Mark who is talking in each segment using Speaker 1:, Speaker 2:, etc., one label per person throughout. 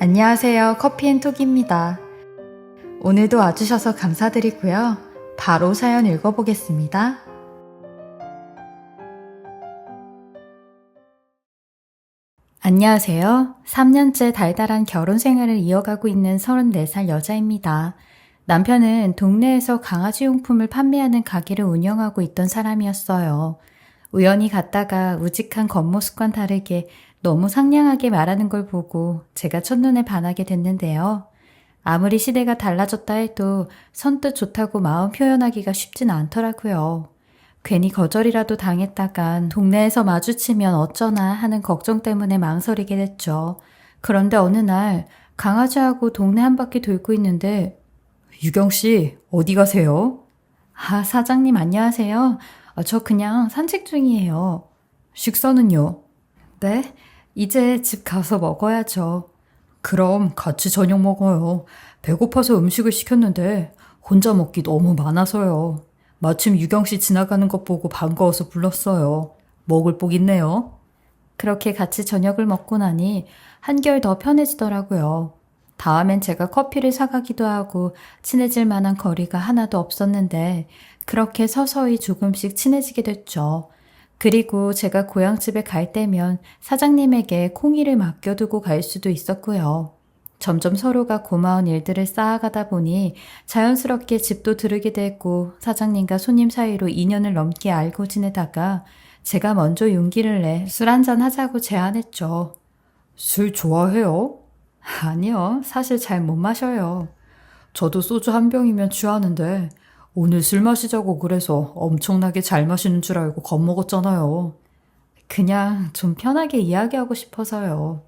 Speaker 1: 안녕하세요. 커피앤톡입니다. 오늘도 와주셔서 감사드리고요. 바로 사연 읽어보겠습니다. 안녕하세요. 3년째 달달한 결혼 생활을 이어가고 있는 34살 여자입니다. 남편은 동네에서 강아지 용품을 판매하는 가게를 운영하고 있던 사람이었어요. 우연히 갔다가 우직한 겉모습과는 다르게 너무 상냥하게 말하는 걸 보고 제가 첫눈에 반하게 됐는데요. 아무리 시대가 달라졌다 해도 선뜻 좋다고 마음 표현하기가 쉽진 않더라고요. 괜히 거절이라도 당했다간 동네에서 마주치면 어쩌나 하는 걱정 때문에 망설이게 됐죠. 그런데 어느 날 강아지하고 동네 한 바퀴 돌고 있는데 유경 씨 어디 가세요? 아 사장님 안녕하세요. 아, 저 그냥 산책 중이에요. 식사는요? 네? 이제 집 가서 먹어야죠. 그럼 같이 저녁 먹어요. 배고파서 음식을 시켰는데 혼자 먹기 너무 많아서요. 마침 유경 씨 지나가는 것 보고 반가워서 불렀어요. 먹을 복 있네요. 그렇게 같이 저녁을 먹고 나니 한결 더 편해지더라고요. 다음엔 제가 커피를 사가기도 하고 친해질 만한 거리가 하나도 없었는데 그렇게 서서히 조금씩 친해지게 됐죠. 그리고 제가 고향집에 갈 때면 사장님에게 콩이를 맡겨두고 갈 수도 있었고요. 점점 서로가 고마운 일들을 쌓아가다 보니 자연스럽게 집도 들으게 됐고 사장님과 손님 사이로 2년을 넘게 알고 지내다가 제가 먼저 용기를 내 술 한잔 하자고 제안했죠. 술 좋아해요? 아니요. 사실 잘 못 마셔요. 저도 소주 한 병이면 취하는데 오늘 술 마시자고 그래서 엄청나게 잘 마시는 줄 알고 겁먹었잖아요. 그냥 좀 편하게 이야기하고 싶어서요.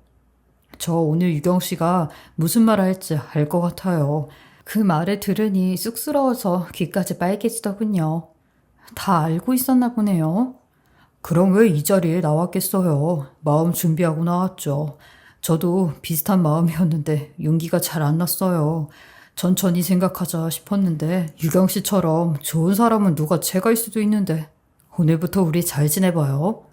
Speaker 1: 저 오늘 유경 씨가 무슨 말을 할지 알 것 같아요. 그 말을 들으니 쑥스러워서 귀까지 빨개지더군요. 다 알고 있었나 보네요. 그럼 왜 이 자리에 나왔겠어요? 마음 준비하고 나왔죠. 저도 비슷한 마음이었는데 용기가 잘 안 났어요. 천천히 생각하자 싶었는데 유경 씨처럼 좋은 사람은 누가 제가 일 수도 있는데 오늘부터 우리 잘 지내봐요.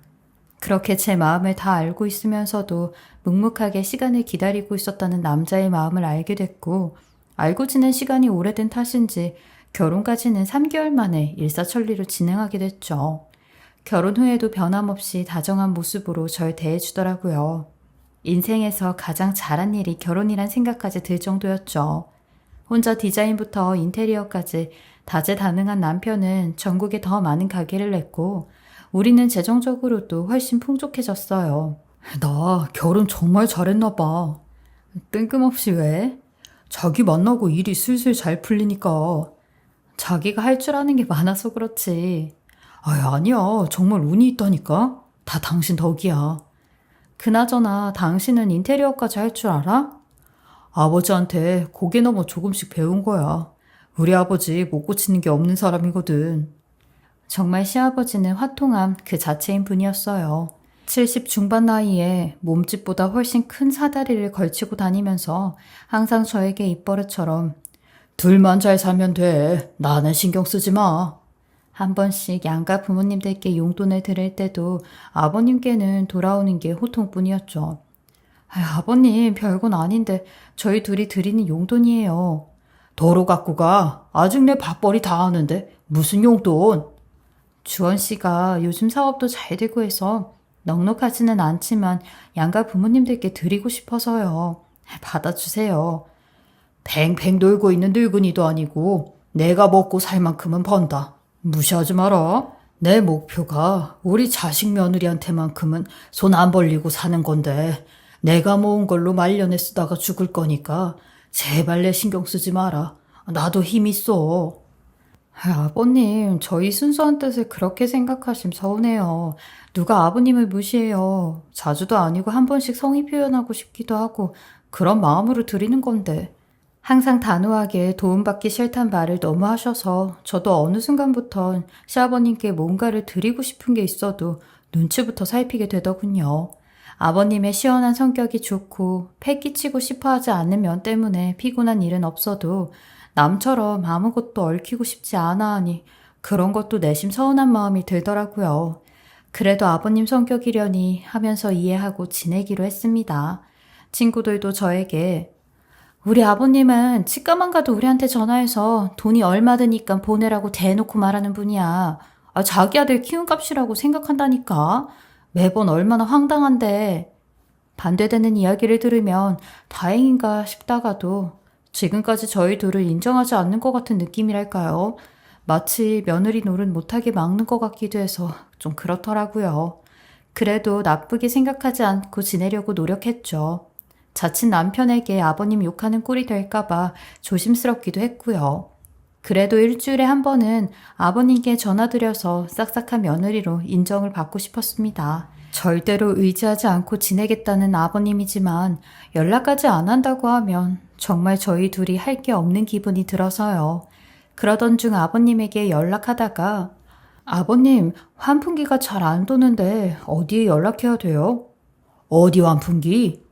Speaker 1: 그렇게 제 마음을 다 알고 있으면서도 묵묵하게 시간을 기다리고 있었다는 남자의 마음을 알게 됐고 알고 지낸 시간이 오래된 탓인지 결혼까지는 3개월 만에 일사천리로 진행하게 됐죠. 결혼 후에도 변함없이 다정한 모습으로 절 대해주더라고요. 인생에서 가장 잘한 일이 결혼이란 생각까지 들 정도였죠. 혼자 디자인부터 인테리어까지 다재다능한 남편은 전국에 더 많은 가게를 냈고 우리는 재정적으로도 훨씬 풍족해졌어요. 나 결혼 정말 잘했나 봐. 뜬금없이 왜? 자기 만나고 일이 슬슬 잘 풀리니까. 자기가 할 줄 아는 게 많아서 그렇지. 아이, 아니야. 정말 운이 있다니까. 다 당신 덕이야. 그나저나 당신은 인테리어까지 할 줄 알아? 아버지한테 고개 넘어 조금씩 배운 거야. 우리 아버지 못 고치는 게 없는 사람이거든. 정말 시아버지는 화통함 그 자체인 분이었어요. 70 중반 나이에 몸집보다 훨씬 큰 사다리를 걸치고 다니면서 항상 저에게 입버릇처럼 둘만 잘 살면 돼. 나는 신경 쓰지 마. 한 번씩 양가 부모님들께 용돈을 드릴 때도 아버님께는 돌아오는 게 호통뿐이었죠. 아, 아버님, 별건 아닌데 저희 둘이 드리는 용돈이에요. 도로 갖고 가. 아직 내 밥벌이 다 하는데 무슨 용돈? 주원 씨가 요즘 사업도 잘 되고 해서 넉넉하지는 않지만 양가 부모님들께 드리고 싶어서요. 받아주세요. 팽팽 놀고 있는 늙은이도 아니고 내가 먹고 살 만큼은 번다. 무시하지 마라. 내 목표가 우리 자식 며느리한테만큼은 손 안 벌리고 사는 건데 내가 모은 걸로 말년에 쓰다가 죽을 거니까 제발 내 신경 쓰지 마라. 나도 힘 있어. 아, 아버님, 저희 순수한 뜻을 그렇게 생각하심 서운해요. 누가 아버님을 무시해요. 자주도 아니고 한 번씩 성의 표현하고 싶기도 하고 그런 마음으로 드리는 건데. 항상 단호하게 도움받기 싫단 말을 너무 하셔서 저도 어느 순간부턴 시아버님께 뭔가를 드리고 싶은 게 있어도 눈치부터 살피게 되더군요. 아버님의 시원한 성격이 좋고 패 끼치고 싶어 하지 않는 면 때문에 피곤한 일은 없어도 남처럼 아무것도 얽히고 싶지 않아 하니 그런 것도 내심 서운한 마음이 들더라고요. 그래도 아버님 성격이려니 하면서 이해하고 지내기로 했습니다. 친구들도 저에게 우리 아버님은 치과만 가도 우리한테 전화해서 돈이 얼마 드니까 보내라고 대놓고 말하는 분이야. 아, 자기 아들 키운 값이라고 생각한다니까. 매번 얼마나 황당한데. 반대되는 이야기를 들으면 다행인가 싶다가도 지금까지 저희 둘을 인정하지 않는 것 같은 느낌이랄까요. 마치 며느리 노릇 못하게 막는 것 같기도 해서 좀 그렇더라고요. 그래도 나쁘게 생각하지 않고 지내려고 노력했죠. 자칫 남편에게 아버님 욕하는 꼴이 될까봐 조심스럽기도 했고요. 그래도 일주일에 한 번은 아버님께 전화드려서 싹싹한 며느리로 인정을 받고 싶었습니다. 절대로 의지하지 않고 지내겠다는 아버님이지만 연락까지 안 한다고 하면 정말 저희 둘이 할 게 없는 기분이 들어서요. 그러던 중 아버님에게 연락하다가 아버님, 환풍기가 잘 안 도는데 어디에 연락해야 돼요? 어디 환풍기?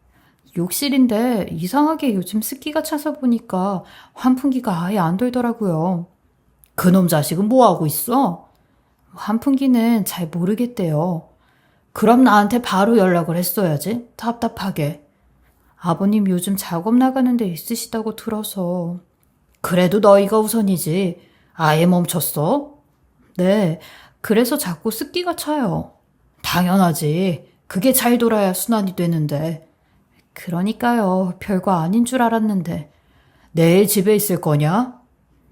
Speaker 1: 욕실인데 이상하게 요즘 습기가 차서 보니까 환풍기가 아예 안 돌더라고요. 그놈 자식은 뭐 하고 있어? 환풍기는 잘 모르겠대요. 그럼 나한테 바로 연락을 했어야지. 답답하게. 아버님 요즘 작업 나가는 데 있으시다고 들어서. 그래도 너희가 우선이지. 아예 멈췄어? 네. 그래서 자꾸 습기가 차요. 당연하지. 그게 잘 돌아야 순환이 되는데. 그러니까요. 별거 아닌 줄 알았는데. 내일 집에 있을 거냐?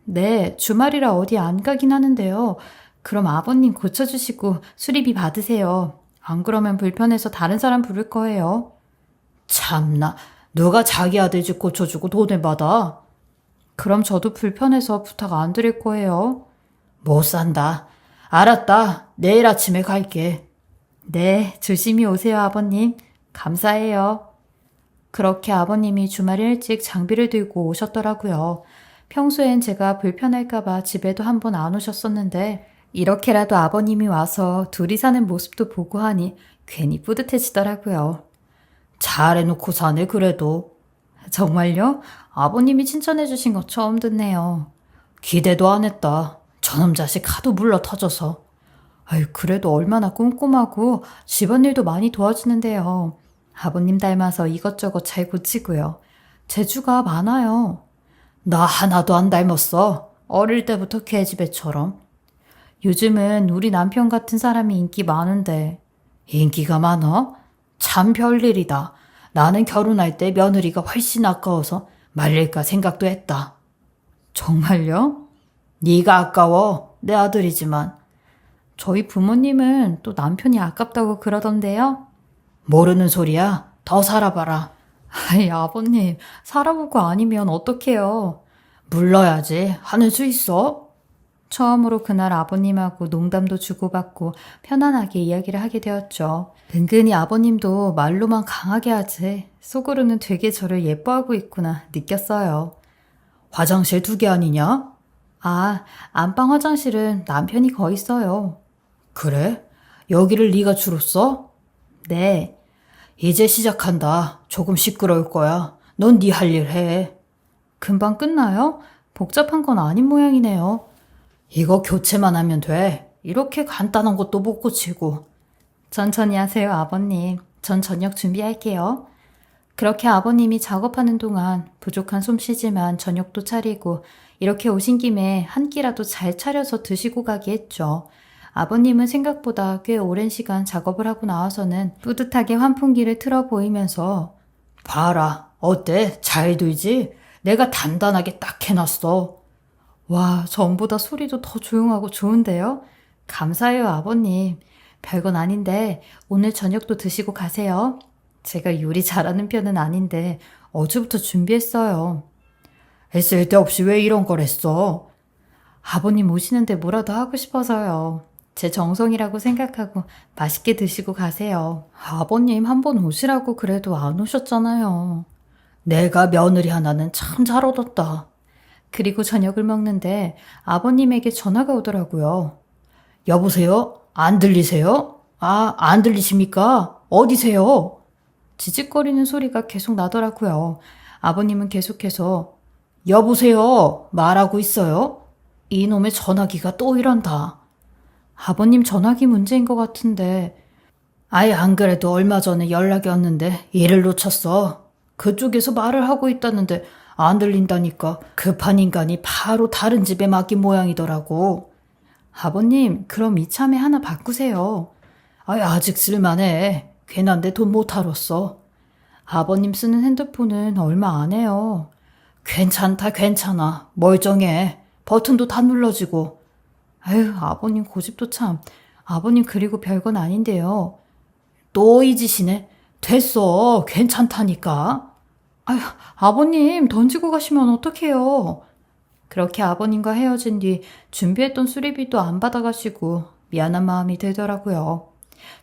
Speaker 1: 네, 주말이라 어디 안 가긴 하는데요. 그럼 아버님 고쳐주시고 수리비 받으세요. 안 그러면 불편해서 다른 사람 부를 거예요. 참나, 누가 자기 아들 집 고쳐주고 돈을 받아? 그럼 저도 불편해서 부탁 안 드릴 거예요. 못 산다. 알았다. 내일 아침에 갈게. 네, 조심히 오세요, 아버님. 감사해요. 그렇게 아버님이 주말 일찍 장비를 들고 오셨더라고요. 평소엔 제가 불편할까봐 집에도 한 번 안 오셨었는데, 이렇게라도 아버님이 와서 둘이 사는 모습도 보고 하니 괜히 뿌듯해지더라고요. 잘해놓고 사네, 그래도. 정말요? 아버님이 칭찬해주신 거 처음 듣네요. 기대도 안 했다. 저놈 자식 하도 물러 터져서. 아유, 그래도 얼마나 꼼꼼하고 집안일도 많이 도와주는데요. 아버님 닮아서 이것저것 잘 고치고요. 재주가 많아요. 나 하나도 안 닮았어. 어릴 때부터 계집애처럼. 요즘은 우리 남편 같은 사람이 인기 많은데. 인기가 많아? 참 별일이다. 나는 결혼할 때 며느리가 훨씬 아까워서 말릴까 생각도 했다. 정말요? 네가 아까워. 내 아들이지만. 저희 부모님은 또 남편이 아깝다고 그러던데요. 모르는 소리야. 더 살아봐라. 아이, 아버님, 살아보고 아니면 어떡해요. 물러야지. 하는 수 있어? 처음으로 그날 아버님하고 농담도 주고받고 편안하게 이야기를 하게 되었죠. 은근히 아버님도 말로만 강하게 하지 속으로는 되게 저를 예뻐하고 있구나 느꼈어요. 화장실 두 개 아니냐? 아, 안방 화장실은 남편이 거의 써요. 그래? 여기를 네가 주로 써? 네. 이제 시작한다. 조금 시끄러울 거야. 넌 네 할 일 해. 금방 끝나요? 복잡한 건 아닌 모양이네요. 이거 교체만 하면 돼. 이렇게 간단한 것도 못 고치고. 천천히 하세요, 아버님. 전 저녁 준비할게요. 그렇게 아버님이 작업하는 동안 부족한 솜씨지만 저녁도 차리고 이렇게 오신 김에 한 끼라도 잘 차려서 드시고 가기 했죠. 아버님은 생각보다 꽤 오랜 시간 작업을 하고 나와서는 뿌듯하게 환풍기를 틀어 보이면서 봐라, 어때? 잘 되지? 내가 단단하게 딱 해놨어. 와, 전보다 소리도 더 조용하고 좋은데요? 감사해요, 아버님. 별건 아닌데 오늘 저녁도 드시고 가세요. 제가 요리 잘하는 편은 아닌데 어제부터 준비했어요. 쓸데없이 왜 이런 걸 했어? 아버님 오시는데 뭐라도 하고 싶어서요. 제 정성이라고 생각하고 맛있게 드시고 가세요. 아버님 한 번 오시라고 그래도 안 오셨잖아요. 내가 며느리 하나는 참 잘 얻었다. 그리고 저녁을 먹는데 아버님에게 전화가 오더라고요. 여보세요? 안 들리세요? 아, 안 들리십니까? 어디세요? 지직거리는 소리가 계속 나더라고요. 아버님은 계속해서 여보세요? 말하고 있어요? 이놈의 전화기가 또 이런다. 아버님 전화기 문제인 것 같은데 아예 안 그래도 얼마 전에 연락이 왔는데 일을 놓쳤어.
Speaker 2: 그쪽에서 말을 하고 있다는데 안 들린다니까 급한 인간이 바로 다른 집에 맡긴 모양이더라고.
Speaker 1: 아버님, 그럼 이참에 하나 바꾸세요.
Speaker 2: 아, 아직 쓸만해. 괜한데 돈 못 하렀어.
Speaker 1: 아버님 쓰는 핸드폰은 얼마 안 해요.
Speaker 2: 괜찮다, 괜찮아. 멀쩡해. 버튼도 다 눌러지고.
Speaker 1: 아유, 아버님 고집도 참. 아버님 그리고 별건 아닌데요.
Speaker 2: 또이 짓이네. 됐어. 괜찮다니까.
Speaker 1: 아유, 아버님 던지고 가시면 어떡해요. 그렇게 아버님과 헤어진 뒤 준비했던 수리비도 안 받아가시고 미안한 마음이 들더라고요.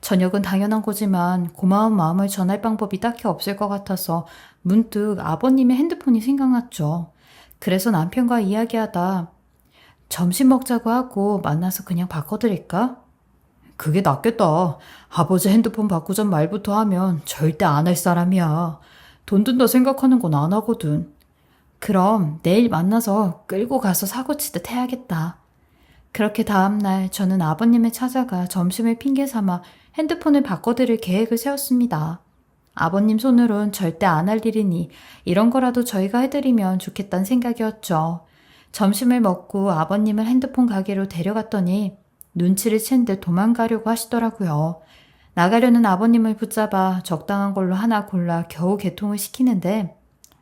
Speaker 1: 저녁은 당연한 거지만 고마운 마음을 전할 방법이 딱히 없을 것 같아서 문득 아버님의 핸드폰이 생각났죠. 그래서 남편과 이야기하다 점심 먹자고 하고 만나서 그냥 바꿔드릴까?
Speaker 2: 그게 낫겠다. 아버지 핸드폰 바꾸전 말부터 하면 절대 안 할 사람이야. 돈 든다 생각하는 건 안 하거든.
Speaker 1: 그럼 내일 만나서 끌고 가서 사고 치듯 해야겠다. 그렇게 다음날 저는 아버님을 찾아가 점심을 핑계 삼아 핸드폰을 바꿔드릴 계획을 세웠습니다. 아버님 손으론 절대 안 할 일이니 이런 거라도 저희가 해드리면 좋겠다는 생각이었죠. 점심을 먹고 아버님을 핸드폰 가게로 데려갔더니 눈치를 챈 듯 도망가려고 하시더라고요. 나가려는 아버님을 붙잡아 적당한 걸로 하나 골라 겨우 개통을 시키는데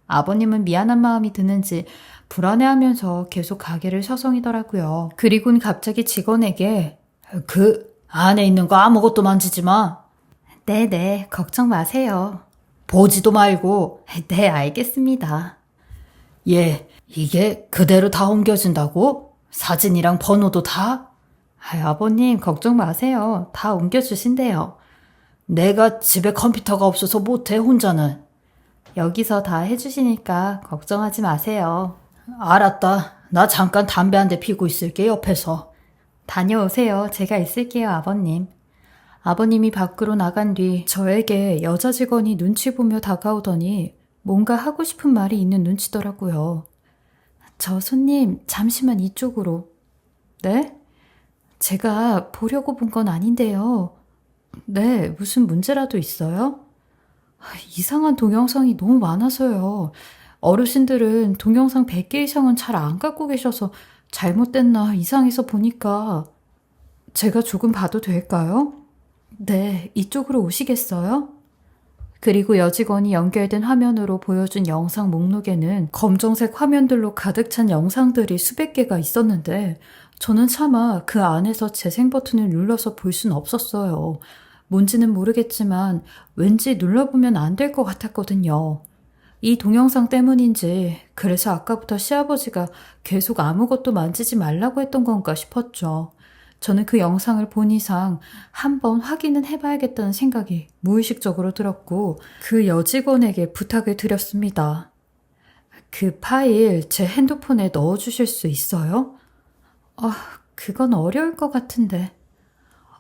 Speaker 1: 아버님은 미안한 마음이 드는지 불안해하면서 계속 가게를 서성이더라고요. 그리곤 갑자기 직원에게
Speaker 2: 그 안에 있는 거 아무것도 만지지 마.
Speaker 1: 네네 걱정 마세요.
Speaker 2: 보지도 말고.
Speaker 1: 네 알겠습니다.
Speaker 2: 예, 이게 그대로 다 옮겨진다고? 사진이랑 번호도 다?
Speaker 1: 아, 아버님 걱정 마세요. 다 옮겨주신대요.
Speaker 2: 내가 집에 컴퓨터가 없어서 못해, 혼자는.
Speaker 1: 여기서 다 해주시니까 걱정하지 마세요.
Speaker 2: 알았다. 나 잠깐 담배 한 대 피고 있을게, 옆에서.
Speaker 1: 다녀오세요. 제가 있을게요, 아버님. 아버님이 밖으로 나간 뒤 저에게 여자 직원이 눈치 보며 다가오더니 뭔가 하고 싶은 말이 있는 눈치더라고요. 저 손님, 잠시만 이쪽으로. 네? 제가 보려고 본 건 아닌데요. 네, 무슨 문제라도 있어요? 아, 이상한 동영상이 너무 많아서요. 어르신들은 동영상 100개 이상은 잘 안 갖고 계셔서 잘못됐나 이상해서 보니까 제가 조금 봐도 될까요? 네, 이쪽으로 오시겠어요? 그리고 여직원이 연결된 화면으로 보여준 영상 목록에는 검정색 화면들로 가득 찬 영상들이 수백 개가 있었는데 저는 차마 그 안에서 재생 버튼을 눌러서 볼 수는 없었어요. 뭔지는 모르겠지만 왠지 눌러보면 안 될 것 같았거든요. 이 동영상 때문인지 그래서 아까부터 시아버지가 계속 아무것도 만지지 말라고 했던 건가 싶었죠. 저는 그 영상을 본 이상 한번 확인은 해봐야겠다는 생각이 무의식적으로 들었고 그 여직원에게 부탁을 드렸습니다. 그 파일 제 핸드폰에 넣어주실 수 있어요? 아, 그건 어려울 것 같은데.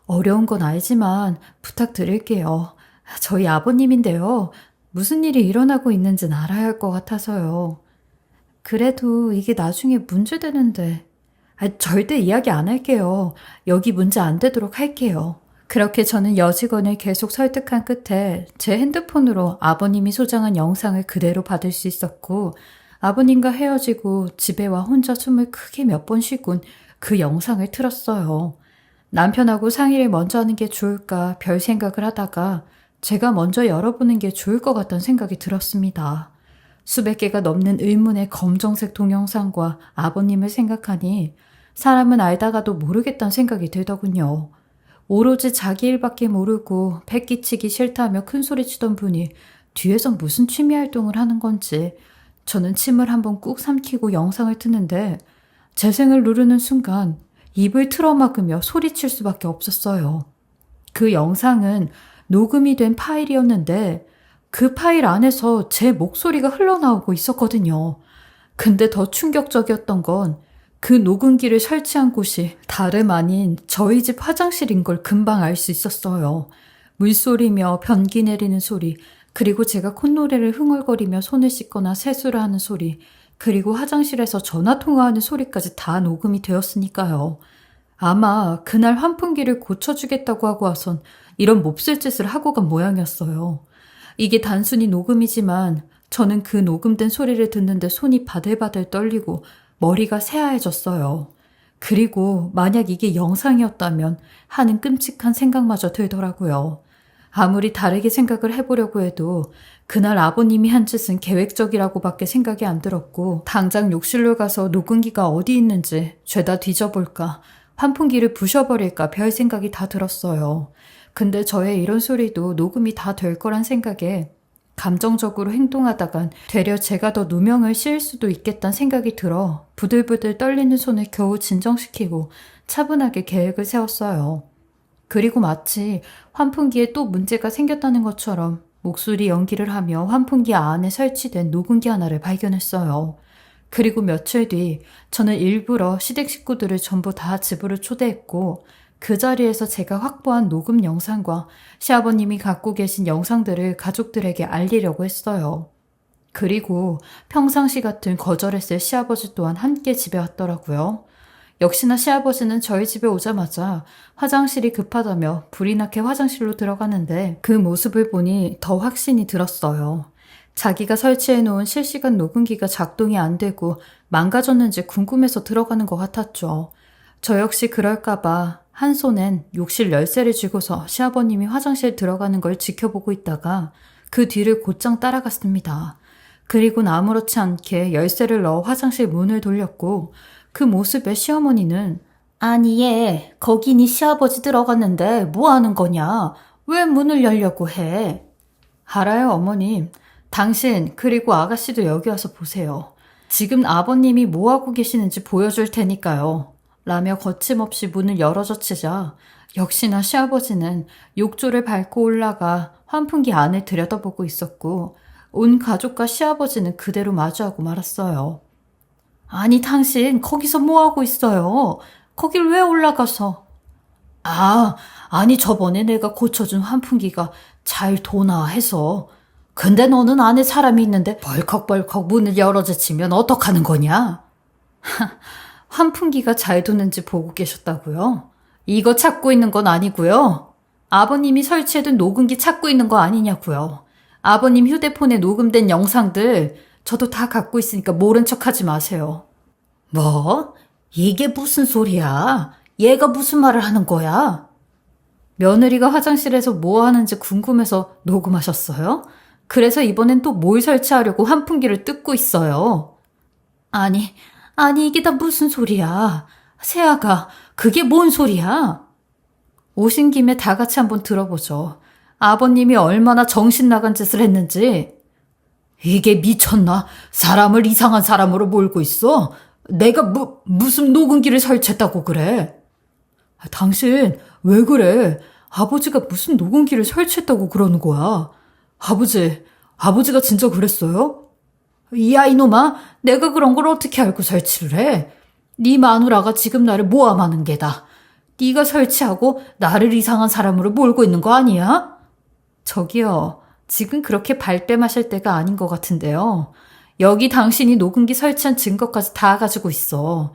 Speaker 1: 어려운 건 알지만 부탁드릴게요. 저희 아버님인데요. 무슨 일이 일어나고 있는지는 알아야 할 것 같아서요. 그래도 이게 나중에 문제되는데. 아, 절대 이야기 안 할게요. 여기 문제 안 되도록 할게요. 그렇게 저는 여직원을 계속 설득한 끝에 제 핸드폰으로 아버님이 소장한 영상을 그대로 받을 수 있었고, 아버님과 헤어지고 집에 와 혼자 숨을 크게 몇 번 쉬곤 그 영상을 틀었어요. 남편하고 상의를 먼저 하는 게 좋을까 별 생각을 하다가 제가 먼저 열어보는 게 좋을 것 같다는 생각이 들었습니다. 수백 개가 넘는 의문의 검정색 동영상과 아버님을 생각하니 사람은 알다가도 모르겠다는 생각이 들더군요. 오로지 자기 일밖에 모르고 패기치기 싫다며 큰소리치던 분이 뒤에서 무슨 취미 활동을 하는 건지 저는 침을 한번 꾹 삼키고 영상을 트는데 재생을 누르는 순간 입을 틀어막으며 소리칠 수밖에 없었어요. 그 영상은 녹음이 된 파일이었는데 그 파일 안에서 제 목소리가 흘러나오고 있었거든요. 근데 더 충격적이었던 건 그 녹음기를 설치한 곳이 다름 아닌 저희 집 화장실인 걸 금방 알 수 있었어요. 물소리며 변기 내리는 소리, 그리고 제가 콧노래를 흥얼거리며 손을 씻거나 세수를 하는 소리, 그리고 화장실에서 전화 통화하는 소리까지 다 녹음이 되었으니까요. 아마 그날 환풍기를 고쳐주겠다고 하고 와선 이런 몹쓸 짓을 하고 간 모양이었어요. 이게 단순히 녹음이지만 저는 그 녹음된 소리를 듣는데 손이 바들바들 떨리고 머리가 새하얘졌어요. 그리고 만약 이게 영상이었다면 하는 끔찍한 생각마저 들더라고요. 아무리 다르게 생각을 해보려고 해도 그날 아버님이 한 짓은 계획적이라고밖에 생각이 안 들었고 당장 욕실로 가서 녹음기가 어디 있는지 죄다 뒤져볼까 환풍기를 부셔버릴까 별 생각이 다 들었어요. 근데 저의 이런 소리도 녹음이 다 될 거란 생각에 감정적으로 행동하다간 되려 제가 더 누명을 씌울 수도 있겠다는 생각이 들어 부들부들 떨리는 손을 겨우 진정시키고 차분하게 계획을 세웠어요. 그리고 마치 환풍기에 또 문제가 생겼다는 것처럼 목소리 연기를 하며 환풍기 안에 설치된 녹음기 하나를 발견했어요. 그리고 며칠 뒤 저는 일부러 시댁 식구들을 전부 다 집으로 초대했고 그 자리에서 제가 확보한 녹음 영상과 시아버님이 갖고 계신 영상들을 가족들에게 알리려고 했어요. 그리고 평상시 같은 거절했을 시아버지 또한 함께 집에 왔더라고요. 역시나 시아버지는 저희 집에 오자마자 화장실이 급하다며 불이 나게 화장실로 들어가는데 그 모습을 보니 더 확신이 들었어요. 자기가 설치해 놓은 실시간 녹음기가 작동이 안 되고 망가졌는지 궁금해서 들어가는 것 같았죠. 저 역시 그럴까봐 한 손엔 욕실 열쇠를 쥐고서 시아버님이 화장실 들어가는 걸 지켜보고 있다가 그 뒤를 곧장 따라갔습니다. 그리고는 아무렇지 않게 열쇠를 넣어 화장실 문을 돌렸고 그 모습에 시어머니는 아니 얘 거기 니 시아버지 들어갔는데 뭐 하는 거냐? 왜 문을 열려고 해 알아요 어머님. 당신 그리고 아가씨도 여기 와서 보세요. 지금 아버님이 뭐 하고 계시는지 보여줄 테니까요 라며 거침없이 문을 열어젖히자 역시나 시아버지는 욕조를 밟고 올라가 환풍기 안을 들여다보고 있었고 온 가족과 시아버지는 그대로 마주하고 말았어요. 아니, 당신 거기서 뭐 하고 있어요? 거길 왜 올라가서? 아, 아니 저번에 내가 고쳐준 환풍기가 잘 도나 해서. 근데 너는 안에 사람이 있는데 벌컥벌컥 문을 열어젖히면 어떡하는 거냐? 환풍기가 잘 도는지 보고 계셨다고요? 이거 찾고 있는 건 아니고요. 아버님이 설치해둔 녹음기 찾고 있는 거 아니냐고요. 아버님 휴대폰에 녹음된 영상들 저도 다 갖고 있으니까 모른 척 하지 마세요. 뭐? 이게 무슨 소리야? 얘가 무슨 말을 하는 거야? 며느리가 화장실에서 뭐 하는지 궁금해서 녹음하셨어요? 그래서 이번엔 또 뭘 설치하려고 환풍기를 뜯고 있어요. 아니, 아니 이게 다 무슨 소리야? 세아가 그게 뭔 소리야? 오신 김에 다 같이 한번 들어보죠. 아버님이 얼마나 정신 나간 짓을 했는지. 이게 미쳤나? 사람을 이상한 사람으로 몰고 있어? 내가 무, 무슨 녹음기를 설치했다고 그래? 아, 당신 왜 그래? 아버지가 무슨 녹음기를 설치했다고 그러는 거야? 아버지, 아버지가 진짜 그랬어요? 야 이놈아, 내가 그런 걸 어떻게 알고 설치를 해? 네 마누라가 지금 나를 모함하는 게다. 네가 설치하고 나를 이상한 사람으로 몰고 있는 거 아니야? 저기요, 지금 그렇게 발뺌하실 때가 아닌 것 같은데요. 여기 당신이 녹음기 설치한 증거까지 다 가지고 있어.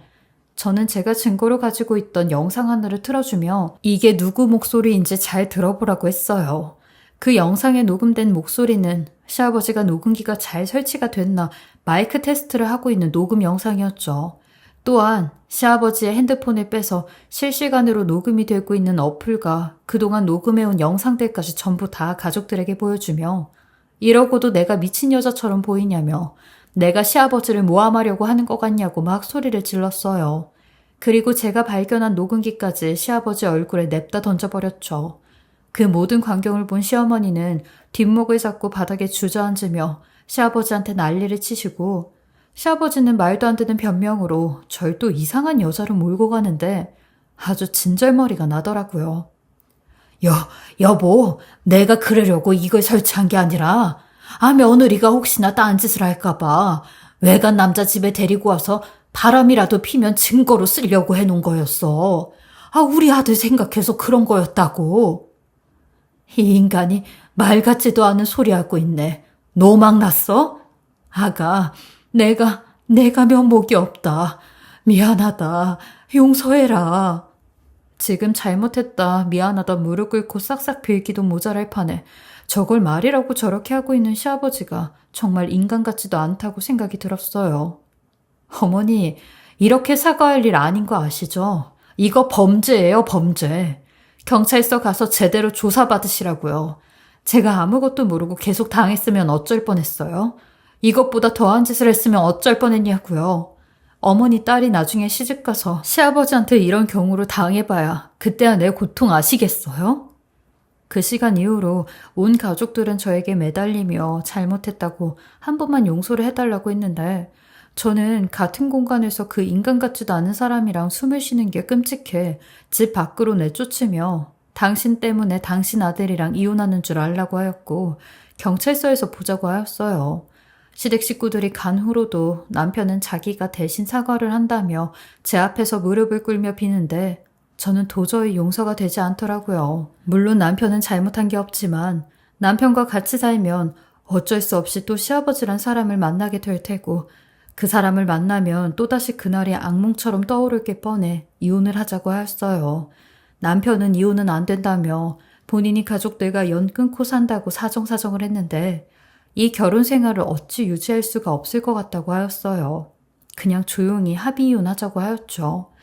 Speaker 1: 저는 제가 증거로 가지고 있던 영상 하나를 틀어주며 이게 누구 목소리인지 잘 들어보라고 했어요. 그 영상에 녹음된 목소리는 시아버지가 녹음기가 잘 설치가 됐나 마이크 테스트를 하고 있는 녹음 영상이었죠. 또한 시아버지의 핸드폰을 빼서 실시간으로 녹음이 되고 있는 어플과 그동안 녹음해온 영상들까지 전부 다 가족들에게 보여주며 이러고도 내가 미친 여자처럼 보이냐며 내가 시아버지를 모함하려고 하는 것 같냐고 막 소리를 질렀어요. 그리고 제가 발견한 녹음기까지 시아버지 얼굴에 냅다 던져버렸죠. 그 모든 광경을 본 시어머니는 뒷목을 잡고 바닥에 주저앉으며 시아버지한테 난리를 치시고 시아버지는 말도 안 되는 변명으로 절 또 이상한 여자로 몰고 가는데 아주 진절머리가 나더라고요. 여, 여보, 내가 그러려고 이걸 설치한 게 아니라, 아, 며느리가 혹시나 딴 짓을 할까봐 외간 남자 집에 데리고 와서 바람이라도 피면 증거로 쓰려고 해놓은 거였어. 아, 우리 아들 생각해서 그런 거였다고. 이 인간이 말 같지도 않은 소리 하고 있네. 노망 났어? 아가, 내가, 내가 면목이 없다. 미안하다. 용서해라. 지금 잘못했다. 미안하다. 무릎 꿇고 싹싹 빌기도 모자랄 판에
Speaker 2: 저걸 말이라고 저렇게 하고 있는 시아버지가 정말 인간 같지도 않다고 생각이 들었어요. 어머니, 이렇게 사과할 일 아닌 거 아시죠? 이거 범죄예요, 범죄. 경찰서 가서 제대로 조사받으시라고요. 제가 아무것도 모르고 계속 당했으면 어쩔 뻔했어요? 이것보다 더한 짓을 했으면 어쩔 뻔했냐고요. 어머니 딸이 나중에 시집가서 시아버지한테 이런 경우로 당해봐야 그때야 내 고통 아시겠어요? 그 시간 이후로 온 가족들은 저에게 매달리며 잘못했다고 한 번만 용서를 해달라고 했는데 저는 같은 공간에서 그 인간 같지도 않은 사람이랑 숨을 쉬는 게 끔찍해 집 밖으로 내쫓으며 당신 때문에 당신 아들이랑 이혼하는 줄 알라고 하였고 경찰서에서 보자고 하였어요. 시댁 식구들이 간 후로도 남편은 자기가 대신 사과를 한다며 제 앞에서 무릎을 꿇며 비는데 저는 도저히 용서가 되지 않더라고요. 물론 남편은 잘못한 게 없지만 남편과 같이 살면 어쩔 수 없이 또 시아버지란 사람을 만나게 될 테고 그 사람을 만나면 또다시 그날이 악몽처럼 떠오를 게 뻔해 이혼을 하자고 하였어요. 남편은 이혼은 안 된다며 본인이 가족들과 연 끊고 산다고 사정사정을 했는데 이 결혼 생활을 어찌 유지할 수가 없을 것 같다고 하였어요. 그냥 조용히 합의 이혼하자고 하였죠.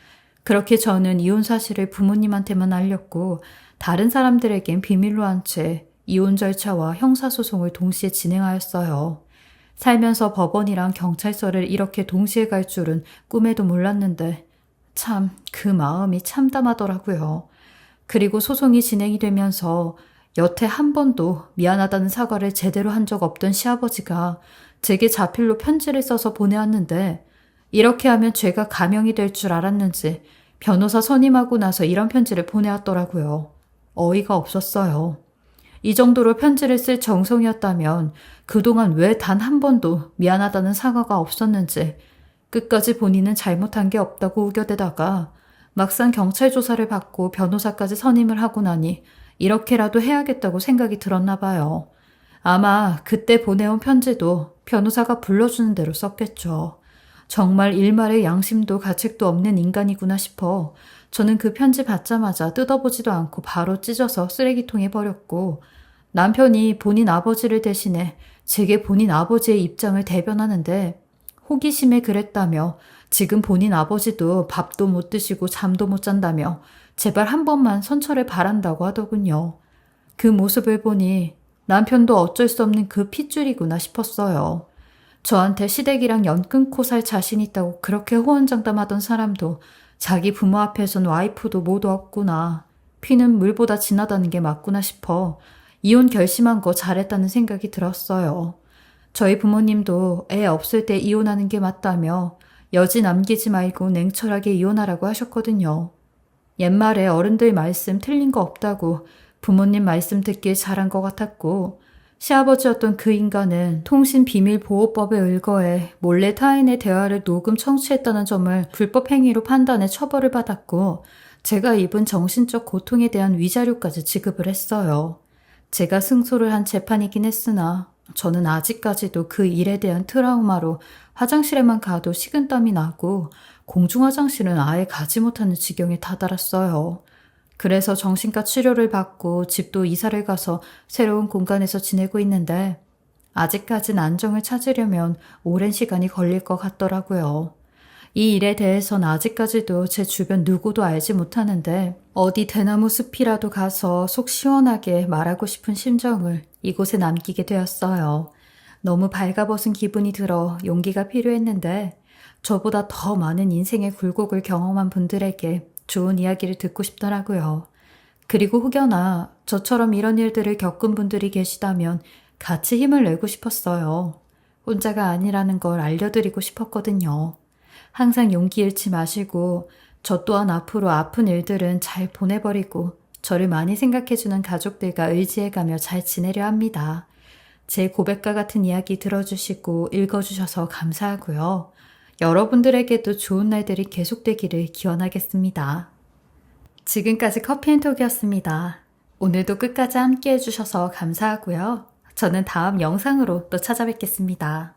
Speaker 2: 그렇게 저는 이혼 사실을 부모님한테만 알렸고 다른 사람들에겐 비밀로 한 채 이혼 절차와 형사소송을 동시에 진행하였어요. 살면서 법원이랑 경찰서를 이렇게 동시에 갈 줄은 꿈에도 몰랐는데 참 그 마음이 참담하더라고요. 그리고 소송이 진행이 되면서 여태 한 번도 미안하다는 사과를 제대로 한 적 없던 시아버지가 제게 자필로 편지를 써서 보내왔는데 이렇게 하면 죄가 감형이 될 줄 알았는지 변호사 선임하고 나서 이런 편지를 보내왔더라고요. 어이가 없었어요. 이 정도로 편지를 쓸 정성이었다면 그동안 왜 단 한 번도 미안하다는 사과가 없었는지 끝까지 본인은 잘못한 게 없다고 우겨대다가 막상 경찰 조사를 받고 변호사까지 선임을 하고 나니 이렇게라도 해야겠다고 생각이 들었나 봐요. 아마 그때 보내온 편지도 변호사가 불러주는 대로 썼겠죠. 정말 일말의 양심도 가책도 없는 인간이구나 싶어 저는 그 편지 받자마자 뜯어보지도 않고 바로 찢어서 쓰레기통에 버렸고 남편이 본인 아버지를 대신해 제게 본인 아버지의 입장을 대변하는데 호기심에 그랬다며 지금 본인 아버지도 밥도 못 드시고 잠도 못 잔다며 제발 한 번만 선처를 바란다고 하더군요. 그 모습을 보니 남편도 어쩔 수 없는 그 핏줄이구나 싶었어요. 저한테 시댁이랑 연 끊고 살 자신 있다고 그렇게 호언장담하던 사람도 자기 부모 앞에선 와이프도 모두 없구나. 피는 물보다 진하다는 게 맞구나 싶어 이혼 결심한 거 잘했다는 생각이 들었어요. 저희 부모님도 애 없을 때 이혼하는 게 맞다며 여지 남기지 말고 냉철하게 이혼하라고 하셨거든요. 옛말에 어른들 말씀 틀린 거 없다고 부모님 말씀 듣길 잘한 것 같았고 시아버지였던 그 인간은 통신비밀보호법에 의거해 몰래 타인의 대화를 녹음 청취했다는 점을 불법 행위로 판단해 처벌을 받았고 제가 입은 정신적 고통에 대한 위자료까지 지급을 했어요. 제가 승소를 한 재판이긴 했으나 저는 아직까지도 그 일에 대한 트라우마로 화장실에만 가도 식은땀이 나고 공중화장실은 아예 가지 못하는 지경에 다다랐어요. 그래서 정신과 치료를 받고 집도 이사를 가서 새로운 공간에서 지내고 있는데 아직까진 안정을 찾으려면 오랜 시간이 걸릴 것 같더라고요. 이 일에 대해선 아직까지도 제 주변 누구도 알지 못하는데 어디 대나무 숲이라도 가서 속 시원하게 말하고 싶은 심정을 이곳에 남기게 되었어요. 너무 발가벗은 기분이 들어 용기가 필요했는데 저보다 더 많은 인생의 굴곡을 경험한 분들에게 좋은 이야기를 듣고 싶더라고요. 그리고 혹여나 저처럼 이런 일들을 겪은 분들이 계시다면 같이 힘을 내고 싶었어요. 혼자가 아니라는 걸 알려드리고 싶었거든요. 항상 용기 잃지 마시고 저 또한 앞으로 아픈 일들은 잘 보내버리고 저를 많이 생각해주는 가족들과 의지해가며 잘 지내려 합니다. 제 고백과 같은 이야기 들어주시고 읽어주셔서 감사하고요. 여러분들에게도 좋은 날들이 계속되기를 기원하겠습니다. 지금까지 커피앤톡이었습니다. 오늘도 끝까지 함께 해주셔서 감사하고요. 저는 다음 영상으로 또 찾아뵙겠습니다.